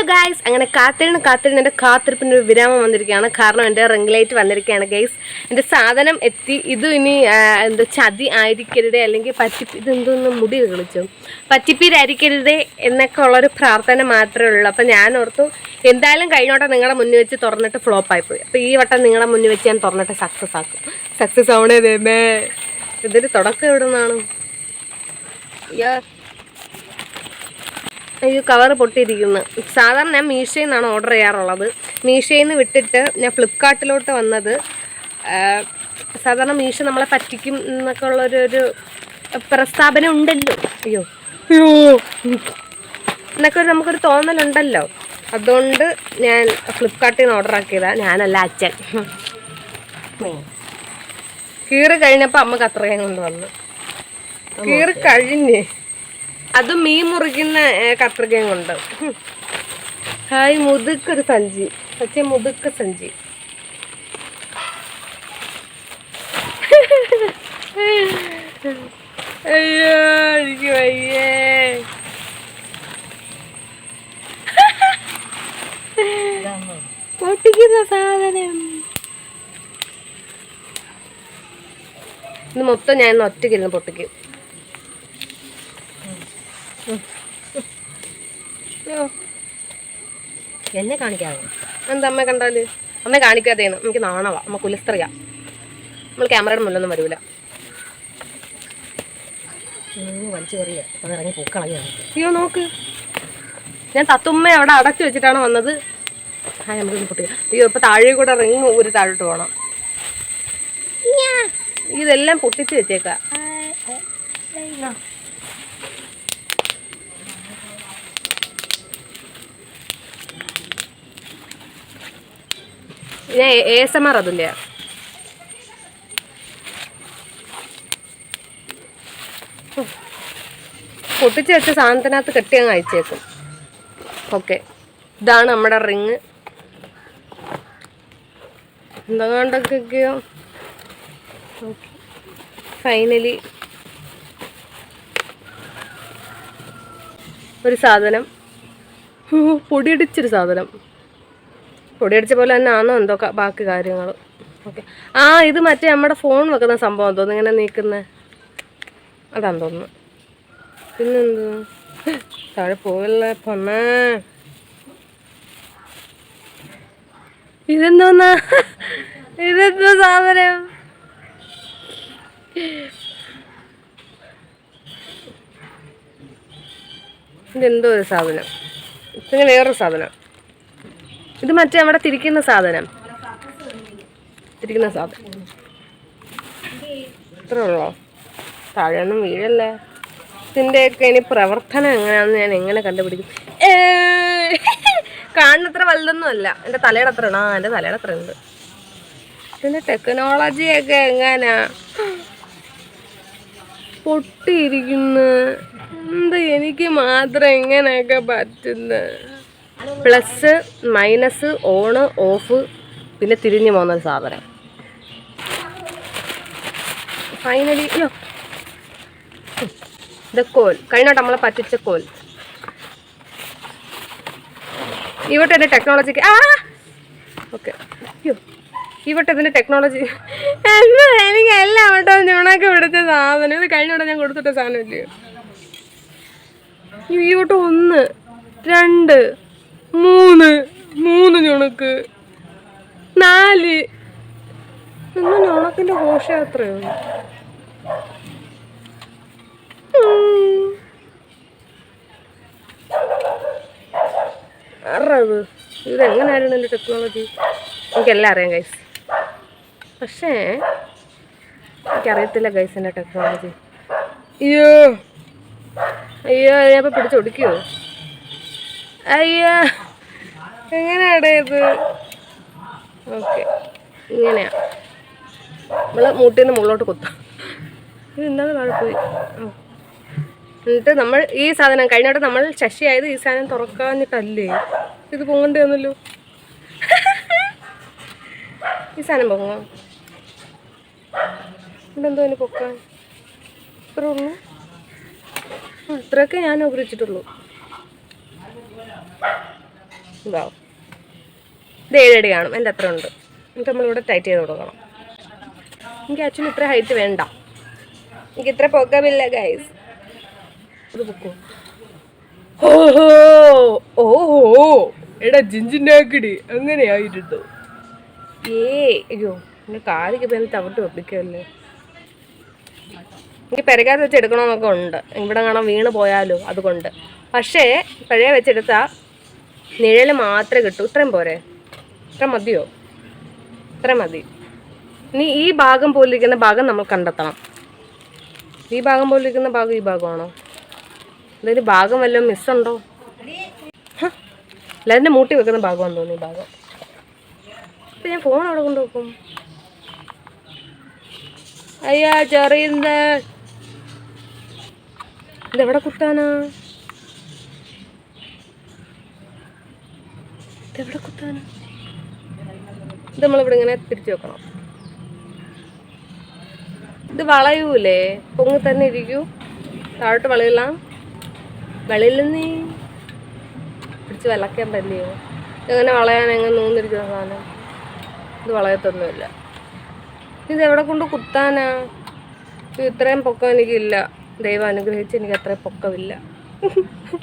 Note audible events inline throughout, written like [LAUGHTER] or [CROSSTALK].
Hello guys അങ്ങനെ കാത്തിരുന്ന് കാത്തിരുന്ന് എന്റെ കാത്തിരിപ്പിന് ഒരു വിരാമം വന്നിരിക്കുകയാണ്. കാരണം എന്റെ റിംഗ് ലൈറ്റ് വന്നിരിക്കുകയാണ് ഗൈസ് എന്റെ സാധനം എത്തി. ഇത് ഇനി എന്താ ചതി ആയിരിക്കരുത് അല്ലെങ്കിൽ പറ്റിപ്പി ഇതെന്തോന്ന് മുടി കളിച്ചു പറ്റിപ്പീരായിരിക്കരുത് എന്നൊക്കെ ഉള്ളൊരു പ്രാർത്ഥന മാത്രമേ ഉള്ളൂ. അപ്പം ഞാൻ ഓർത്തു എന്തായാലും കഴിഞ്ഞോട്ടെ നിങ്ങളുടെ മുന്നിൽ വെച്ച് തുറന്നിട്ട് ഫ്ലോപ്പ് ആയിപ്പോയി. അപ്പോൾ ഈ വട്ടം നിങ്ങളുടെ മുന്നിൽ വെച്ച് ഞാൻ തുറന്നിട്ട് സക്സസ് ആക്കും. സക്സസ് ആവണേ ദൈവമേ. ഇതൊരു തുടക്കം എവിടെ നിന്നാണ് അയ്യോ അയ്യോ കവർ പൊട്ടിയിരിക്കുന്നു. സാധാരണ ഞാൻ മീഷോയിൽ നിന്നാണ് ഓർഡർ ചെയ്യാറുള്ളത്. മീഷോയിൽ നിന്ന് വിട്ടിട്ട് ഞാൻ ഫ്ലിപ്കാർട്ടിലോട്ട് വന്നത് സാധാരണ മീഷോ നമ്മളെ പറ്റിക്കും എന്നൊക്കെ ഉള്ളൊരു ഒരു പ്രസ്താവന ഉണ്ടല്ലോ. അയ്യോ. അയ്യോ. എന്നൊക്കെ ഒരു നമുക്കൊരു തോന്നലുണ്ടല്ലോ. അതുകൊണ്ട് ഞാൻ ഫ്ലിപ്കാർട്ടിൽ നിന്ന് ഓർഡർ ആക്കിയതാണ് ഞാനല്ല അച്ഛൻ. കീറ് കഴിഞ്ഞപ്പോൾ അമ്മയ്ക്ക് അത്രയും കൊണ്ട് വന്നു. കീറി കഴിഞ്ഞ് അത് മീൻ മുറിക്കുന്ന കത്രികയും കൊണ്ട്. ഹായ് മുതുക്കൊരു സഞ്ചി പക്ഷേ മുതുക്ക സഞ്ചി അയ്യോ എനിക്ക് വയ്യേ പൊട്ടിക്കുന്ന സാധനം ഇത് മൊത്തം ഞാൻ ഒറ്റയ്ക്കിരുന്ന് പൊട്ടിക്കും. എന്നെ കാണിക്കാതെ. എന്താ അമ്മ കണ്ടാൽ? അമ്മ കാണിക്കാതെയാണ് നമുക്ക് നാണവാ. അമ്മ കുലസ്ത്രീയാ. നമ്മൾ ക്യാമറയുടെ മുന്നൊന്നും വരൂല. വലിച്ചു കറിയ അത് ഇറങ്ങി പൂക്കളയാണ് അയ്യോ നോക്ക്. ഞാൻ തത്തുമ്മ അവിടെ അടച്ചു വെച്ചിട്ടാണ് വന്നത്. ആ നമുക്ക് പൊട്ടിക്കാം അയ്യോ ഇപ്പൊ താഴെ കൂടെ റിങ് ഒരു താഴോട്ട് പോകണം ഇതെല്ലാം പൊട്ടിച്ച് വെച്ചേക്കാം. ഞാൻ എ എസ് എം ആർ അതിന്റെ പൊട്ടിച്ച് വെച്ച സാധനത്തിനകത്ത് കെട്ടി അങ്ങ് അയച്ചേക്കും ഓക്കെ. ഇതാണ് നമ്മുടെ റിങ്. എന്തെങ്ങാണ്ടൊക്കെയോ okay finally. ഒരു സാധനം. പൊടിയടിച്ചൊരു സാധനം. പൊടിയടിച്ച പോലെ തന്നെ ആണോ എന്തോ ബാക്കി കാര്യങ്ങൾ. ഓക്കെ. ആ ഇത് മറ്റേ നമ്മുടെ ഫോൺ വെക്കുന്ന സംഭവം തോന്നുന്നു ഇങ്ങനെ നീക്കുന്നത് അതാന്ന് തോന്നുന്നു. പിന്നെന്ത്? താഴെ പോവല്ലേ പൊന്നേ. ഇതെന്തോന്നാ? ഇതെന്തോ സാധനം? ഇതെന്തോ ഒരു സാധനം. ഇതിങ്ങനെ വേറൊരു സാധനം. ഇത് മറ്റേ അവിടെ തിരിക്കുന്ന സാധനം. തിരിക്കുന്ന സാധനം. ഇത്രേ ഉള്ളോ വീഴല്ലേ? ഇതിന്റെയൊക്കെ ഇനി പ്രവർത്തനം എങ്ങനെയാണെന്ന് ഞാൻ എങ്ങനെ കണ്ടുപിടിക്കും? കാണുന്നത്ര വലുതൊന്നും അല്ല എന്റെ തലയുടെ അത്ര ആ എന്റെ തലയുടെ അത്ര ഉണ്ട്. ഇതിന്റെ ടെക്നോളജിയൊക്കെ എങ്ങനാ? പൊട്ടിയിരിക്കുന്നു. എന്താ എനിക്ക് മാത്രം എങ്ങനെയൊക്കെ പറ്റുന്നത്? പ്ലസ് മൈനസ് ഓണ് ഓഫ് പിന്നെ തിരിഞ്ഞു പോകുന്ന ഒരു സാധനം. ഫൈനലി അയ്യോ ഇത് കോൽ കഴിഞ്ഞോട്ട് നമ്മളെ പറ്റിച്ച കോൽ ഇവിടെ എന്റെ ടെക്നോളജിക്ക് ആ! ഓക്കെ അയ്യോ ഇവിടെ ഇതിന്റെ ടെക്നോളജി എന്താ എനിക്ക് എല്ലാം അവിടെ ഞണക്ക് പിടിച്ച സാധനം. ഇത് കഴിഞ്ഞോടെ ഞാൻ കൊടുത്തിട്ട സാധനം ഇല്ലയോ ഇവിടെ ഒന്ന് രണ്ട് മൂന്ന് മൂന്ന് ഞുണക്ക്. നാല്. ഇന്ന് ഞുണക്കിന്റെ ഘോഷയാത്രയാണ് ആറത് ഇതെങ്ങനെയായിരുന്നു എന്റെ ടെക്നോളജി എനിക്കെല്ലാം അറിയാം ഗൈസ് പക്ഷേ എനിക്കറിയത്തില്ല ഗൈസ് എന്റെ ടെക്നോളജി അയ്യോ. അയ്യോ അയ്യപ്പം പിടിച്ചൊടിക്കുമോ അയ്യോ. എങ്ങനെയാടേ ഇത്? ഓക്കെ. ഇങ്ങനെയാ. നമ്മൾ മൂട്ടിൽ നിന്ന് മുകളിലോട്ട് കുത്താം. ഇത് എന്താണ് താഴെ പോയി. എന്നിട്ട് നമ്മൾ ഈ സാധനം കഴിഞ്ഞോട്ട് നമ്മൾ ശശിയായത് ഈ സാധനം തുറക്കാഞ്ഞിട്ടല്ലേ? ഇത് പൊങ്ങണ്ടേ വന്നല്ലോ ഈ സാധനം പൊങ്ങോ ഇതെന്തോ അതിന് പൊക്കാൻ? ഇത്രേ ഉള്ളൂ? ഇത്രയൊക്കെ ഞാൻ ഉപയോഗിച്ചിട്ടുള്ളൂ ഇതാവും ഇത് ഏഴടി കാണും. എന്റെ അത്ര ഉണ്ട്. എന്നിട്ട് നമ്മളിവിടെ ടൈറ്റ് ചെയ്ത് കൊടുക്കണം. എനിക്ക് അച്ഛന് ഇത്ര ഹൈറ്റ് വേണ്ട. എനിക്ക് ഇത്ര പൊക്കമില്ല ഗൈസ് ഇത് പൊക്കോ. ഓഹോ. ഓഹോ. എടാ ജിഞ്ചിനാക്കിടി അങ്ങനെയായിരുന്നു ഏ അയ്യോ. എന്റെ കാലിക്ക് പേര് തവിട്ട് ഒപ്പിക്കുമല്ലേ എനിക്ക് പെരകാത്ത് വെച്ച് എടുക്കണമെന്നൊക്കെ ഉണ്ട്. ഇവിടെ കാണാൻ വീണ് പോയാലോ അതുകൊണ്ട്. പക്ഷേ പഴയ വെച്ചെടുത്താൽ നിഴൽ മാത്രമേ കിട്ടൂ. ഇത്രയും പോരെ. ഇത്ര മതിയോ? ഇത്ര മതി. ഇനി ഈ ഭാഗം പോലിരിക്കുന്ന ഭാഗം നമ്മൾ കണ്ടെത്തണം. ഈ ഭാഗം പോലിരിക്കുന്ന ഭാഗം ഈ ഭാഗമാണോ? എന്തെങ്കിലും ഭാഗം വല്ലതും മിസ്സുണ്ടോ? എല്ലാവരുടെ മൂട്ടി വെക്കുന്ന ഭാഗമാണെന്ന് തോന്നുന്നു ഈ ഭാഗം. അപ്പം ഞാൻ ഫോൺ അവിടെ കൊണ്ടുവെക്കും. അയ്യാ ചെറിയുന്ന ഇതെവിടെ കുത്താനാ? ഇതെവിടെ കുത്താനാ? ഇത് നമ്മളിവിടെ ഇങ്ങനെ തിരിച്ചു വെക്കണം. ഇത് വളയൂലേ? പൊങ്ങി തന്നെ ഇരിക്കൂ. താഴോട്ട് വളയില്ല. വളയില്ലെന്നേ പിടിച്ച് വിളക്കാൻ പറ്റിയോ? എങ്ങനെ വളയാൻ എങ്ങനെ നൂന്നിരിക്കുന്ന സാധനം? ഇത് വളയത്തൊന്നുമില്ല. ഇത് എവിടെ കൊണ്ട് കുത്താനാ? ഇത് ഇത്രയും പൊക്കം എനിക്കില്ല. ദൈവം അനുഗ്രഹിച്ച് എനിക്ക് അത്രയും പൊക്കമില്ല. [LAUGHS]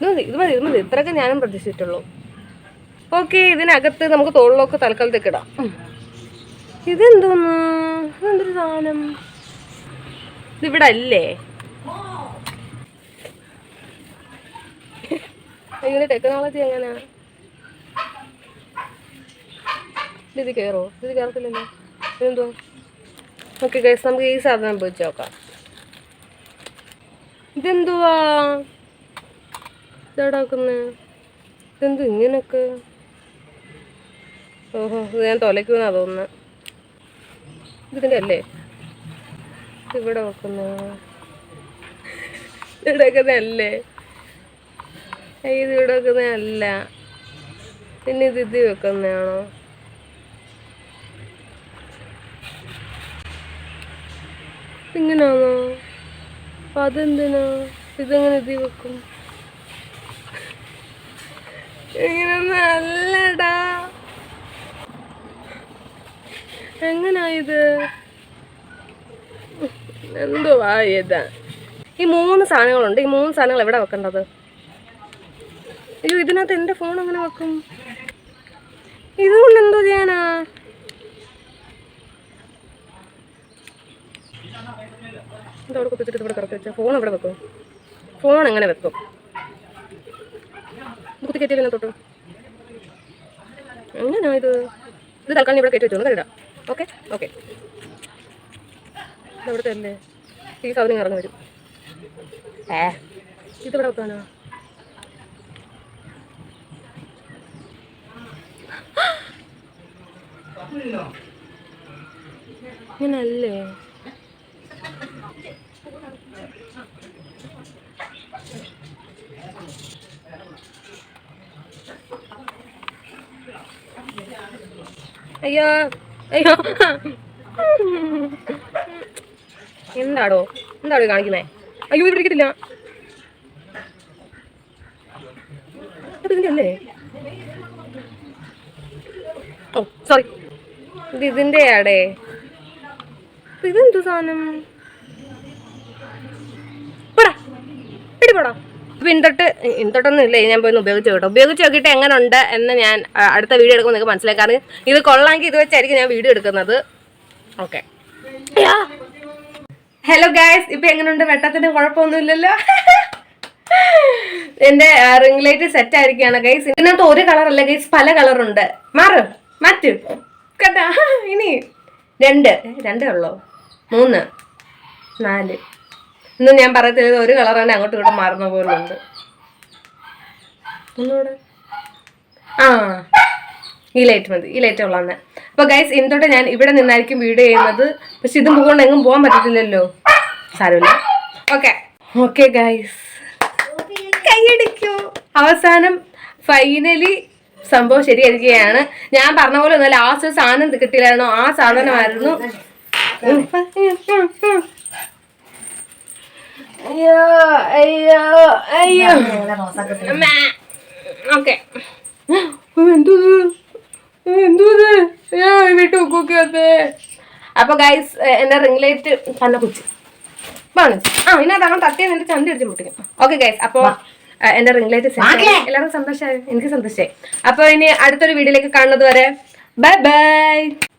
ഇത് മതി ഇത് മതി. ഇത്രയൊക്കെ ഞാനും പ്രതീക്ഷിച്ചിട്ടുള്ളൂ. ഓക്കെ ഇതിനകത്ത് നമുക്ക് തോളിലൊക്കെ തൽക്കാലത്തേക്ക് ഇടാം. ഇതെന്തോന്നു? ഇതെന്തൊരു സാധനം? ഇതിവിടെ അല്ലേ? ഇതിന്റെ ടെക്നോളജി എങ്ങനെയാ ഇത് കയറോ ഇത് കയറത്തില്ലല്ലോ ഇതെന്തോ? ഓക്കെ ഗൈസ് നമുക്ക് ഈ സാധനം ഉപയോഗിച്ച് നോക്കാം. ഇതെന്തുവാ? ഇതെടാക്കുന്നേ ഇതെന്തു ഇങ്ങനൊക്കെ ഓഹോ ഇത് ഞാൻ തൊലയ്ക്കുമെന്നാ തോന്നുന്നത് ഇതിന്റെ അല്ലേ? ഇവിടെ നോക്കുന്നു ഇവിടെ വെക്കുന്നതല്ലേ ഇത് ഇവിടെ വെക്കുന്നതല്ല പിന്നെ ഇത് ഇത് വെക്കുന്നതാണോ? ഇങ്ങനാണോ? അപ്പം അതെന്തിനാ? ഇതെങ്ങനെ ഇത് വെക്കും? ഇങ്ങനൊന്നും അല്ലടാ. എങ്ങനാ എന്തുവായത് ഈ മൂന്ന് സാധനങ്ങളുണ്ട്. ഈ മൂന്ന് സാധനങ്ങൾ എവിടെ വെക്കേണ്ടത്? അയ്യോ ഇതിനകത്ത് എന്റെ ഫോൺ അങ്ങനെ വെക്കും? ഇതുകൊണ്ട് എന്തോ ചെയ്യാനാ? ഇതവിടെ കുത്തിച്ചിട്ട് ഇവിടെ കിടക്കി വെച്ചാൽ ഫോൺ എവിടെ വെക്കും? ഫോൺ എങ്ങനെ വെക്കും? കുത്തി കയറ്റിയില്ല തൊട്ട്? എങ്ങനെയാ ഇത്? ഇത് തൽക്കാലം ഇവിടെ കയറ്റി വെച്ചോളൂ. കരുതാം ഓക്കെ? ഓക്കെ. ഇതവിടുത്തെ അല്ലേ ഈ സൗകര്യം ഇറങ്ങി വരും. ഏ? ഇതിവിടെ വെക്കാനോ? ഇങ്ങനല്ലേ? അയ്യോ. അയ്യോ. എന്താടോ? എന്താടോ കാണിക്കുന്നേ? അയ്യോ ഇത് പിടിക്കത്തില്ല. ഇത് ഇതിന്റെ ഓ സോറി ഇത് ഇതിന്റെ ആടേ. ഇത് ഇതെന്തു സാധനം? പോടാ. പിടി പോടാ. ഇപ്പം ഇൻതൊട്ട് ഇൻതൊട്ടൊന്നും ഇല്ല ഞാൻ പോയി ഉപയോഗിച്ച് കേട്ടോ ഉപയോഗിച്ച് നോക്കിയിട്ട് എങ്ങനെ ഉണ്ട് എന്ന് ഞാൻ അടുത്ത വീഡിയോ എടുക്കുമ്പോൾ നിങ്ങൾക്ക് മനസ്സിലായി. കാരണം ഇത് കൊള്ളാമെങ്കിൽ ഇത് വെച്ചായിരിക്കും ഞാൻ വീഡിയോ എടുക്കുന്നത്. ഓക്കെ. ഹലോ ഗായ്സ് ഇപ്പം എങ്ങനെയുണ്ട് വെട്ടത്തിന് കുഴപ്പമൊന്നുമില്ലല്ലോ. എന്റെ റിംഗ് ലൈറ്റ് സെറ്റ് ആയിരിക്കുകയാണ് ഗൈസ് ഇതിനകത്ത് ഒരു കളറല്ല ഗൈസ് പല കളറുണ്ട്. മാറ് മാറ്റ്. കേട്ടാ ഇനി രണ്ട് രണ്ടേ ഉള്ളോ. മൂന്ന് നാല്. ഇന്ന് ഞാൻ പറയത്തില്ല ഒരു കളർ തന്നെ അങ്ങോട്ടും ഇങ്ങോട്ടും മാറുന്ന പോലുണ്ട് ഒന്നുകൂടെ? ആ ഈ ലൈറ്റ് മതി. ഈ ലൈറ്റ് ഉള്ളതാണ് അപ്പൊ ഗൈസ് ഇന്നോട്ട് ഞാൻ ഇവിടെ നിന്നായിരിക്കും വീഡിയോ ചെയ്യുന്നത്. പക്ഷെ ഇത് കൊണ്ട് എങ്ങും പോകാൻ പറ്റത്തില്ലല്ലോ. സാരമില്ല. ഓക്കെ ഓക്കെ ഗൈസ് കൈയടിക്കൂ. അവസാനം ഫൈനലി സംഭവം ശരിയായിരിക്കുകയാണ്. ഞാൻ പറഞ്ഞ പോലെ ഒന്നല്ല ലാസ്റ്റ് സാധനം കിട്ടിയില്ലായിരുന്നോ. ആ സാധനമായിരുന്നു. അയ്യോ അയ്യോ അയ്യോ. അമ്മ. അയ്യോ വീട്ടു കുക്കൊക്കെ അപ്പൊ ഗൈസ് എന്റെ റിംഗ് ലൈറ്റ് തന്നെ കുച്ചു. ആ ഇനി അതങ്ങനെ തട്ടിയത് എന്റെ ചന്ത അടിച്ച് മുട്ടിക്കും ഓക്കെ ഗൈസ് അപ്പൊ എന്റെ റിംഗ് ലൈറ്റ് എല്ലാവർക്കും സന്തോഷമായി എനിക്ക് സന്തോഷമായി അപ്പൊ ഇനി അടുത്തൊരു വീഡിയോയിലേക്ക് കാണുന്നത് വരെ ബൈ ബൈ